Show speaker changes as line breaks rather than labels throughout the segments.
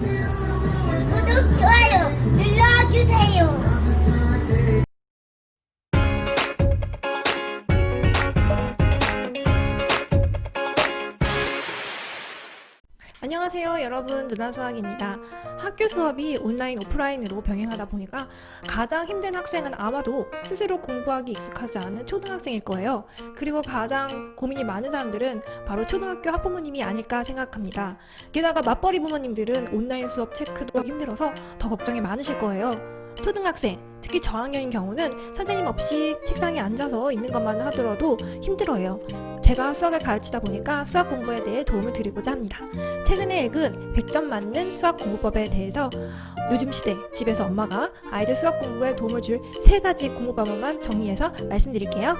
구
안녕하세요 여러분. 누나수학입니다. 학교 수업이 온라인 오프라인으로 병행하다 보니까 가장 힘든 학생은 아마도 스스로 공부하기 익숙하지 않은 초등학생일 거예요. 그리고 가장 고민이 많은 사람들은 바로 초등학교 학부모님이 아닐까 생각합니다. 게다가 맞벌이 부모님들은 온라인 수업 체크도 힘들어서 더 걱정이 많으실 거예요. 초등학생, 특히 저학년인 경우는 선생님 없이 책상에 앉아서 있는 것만 하더라도 힘들어요. 제가 수학을 가르치다 보니까 수학 공부에 대해 도움을 드리고자 합니다. 최근에 읽은 100점 맞는 수학 공부법에 대해서 요즘 시대 집에서 엄마가 아이들 수학 공부에 도움을 줄 세 가지 공부 방법만 정리해서 말씀드릴게요.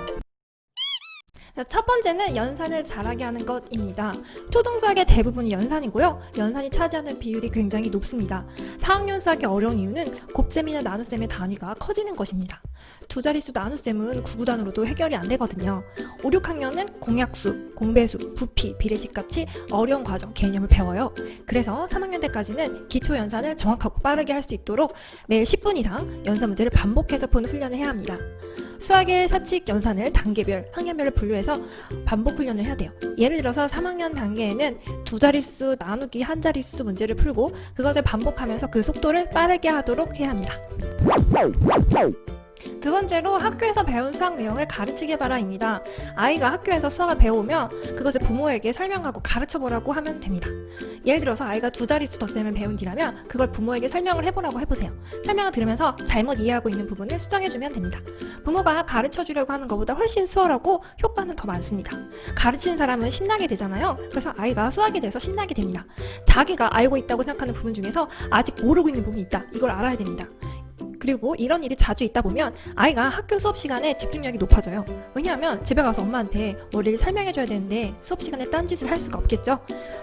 자, 첫 번째는 연산을 잘하게 하는 것입니다. 초등 수학의 대부분이 연산이고요. 연산이 차지하는 비율이 굉장히 높습니다. 4학년 수학이 어려운 이유는 곱셈이나 나눗셈의 단위가 커지는 것입니다. 두 자릿수 나눗셈은 구구단으로도 해결이 안 되거든요. 5, 6학년은 공약수, 공배수, 부피, 비례식 같이 어려운 과정, 개념을 배워요. 그래서 3학년 때까지는 기초 연산을 정확하고 빠르게 할 수 있도록 매일 10분 이상 연산 문제를 반복해서 푸는 훈련을 해야 합니다. 수학의 사칙 연산을 단계별, 학년별로 분류해서 반복 훈련을 해야 돼요. 예를 들어서 3학년 단계에는 두 자릿수 나누기 한 자릿수 문제를 풀고 그것을 반복하면서 그 속도를 빠르게 하도록 해야 합니다. 두 번째로 학교에서 배운 수학 내용을 가르치게 바라입니다. 아이가 학교에서 수학을 배우면 그것을 부모에게 설명하고 가르쳐 보라고 하면 됩니다. 예를 들어서 아이가 두 자릿수 덧셈을 배운 뒤라면 그걸 부모에게 설명을 해보라고 해보세요. 설명을 들으면서 잘못 이해하고 있는 부분을 수정해주면 됩니다. 부모가 가르쳐 주려고 하는 것보다 훨씬 수월하고 효과는 더 많습니다. 가르치는 사람은 신나게 되잖아요. 그래서 아이가 수학에 대해서 신나게 됩니다. 자기가 알고 있다고 생각하는 부분 중에서 아직 모르고 있는 부분이 있다. 이걸 알아야 됩니다. 그리고 이런 일이 자주 있다 보면 아이가 학교 수업 시간에 집중력이 높아져요. 왜냐하면 집에 가서 엄마한테 머리를 설명해줘야 되는데 수업 시간에 딴짓을 할 수가 없겠죠.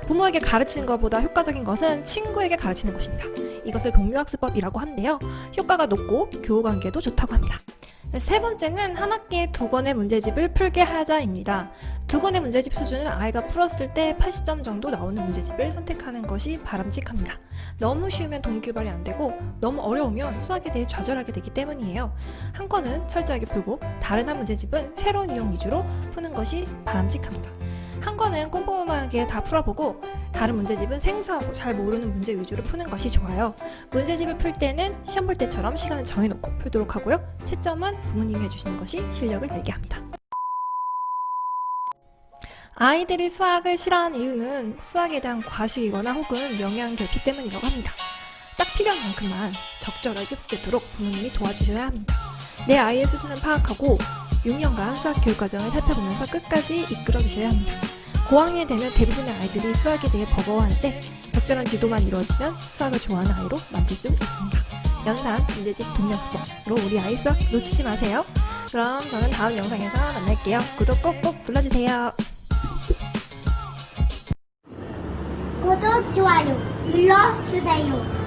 부모에게 가르치는 것보다 효과적인 것은 친구에게 가르치는 것입니다. 이것을 동료학습법이라고 하는데요. 효과가 높고 교우 관계도 좋다고 합니다. 세 번째는 한 학기에 두 권의 문제집을 풀게 하자입니다. 두 권의 문제집 수준은 아이가 풀었을 때 80점 정도 나오는 문제집을 선택하는 것이 바람직합니다. 너무 쉬우면 동기부여이 안 되고 너무 어려우면 수학에 대해 좌절하게 되기 때문이에요. 한 권은 철저하게 풀고 다른 한 문제집은 새로운 유형 위주로 푸는 것이 바람직합니다. 한 권은 꼼꼼하게 다 풀어보고 다른 문제집은 생소하고 잘 모르는 문제 위주로 푸는 것이 좋아요. 문제집을 풀 때는 시험 볼 때처럼 시간을 정해놓고 풀도록 하고요. 채점은 부모님이 해주시는 것이 실력을 늘게 합니다. 아이들이 수학을 싫어하는 이유는 수학에 대한 과식이거나 혹은 영양 결핍 때문이라고 합니다. 딱 필요한 만큼만 적절하게 흡수되도록 부모님이 도와주셔야 합니다. 내 아이의 수준을 파악하고 6년간 수학 교육 과정을 살펴보면서 끝까지 이끌어 주셔야 합니다. 고학년이 되면 대부분의 아이들이 수학에 대해 버거워하는데 적절한 지도만 이루어지면 수학을 좋아하는 아이로 만들 수 있습니다. 연산, 문제집, 동력법으로 우리 아이 수학 놓치지 마세요. 그럼 저는 다음 영상에서 만날게요. 구독 꼭꼭 눌러주세요.
구독, 좋아요 눌러주세요.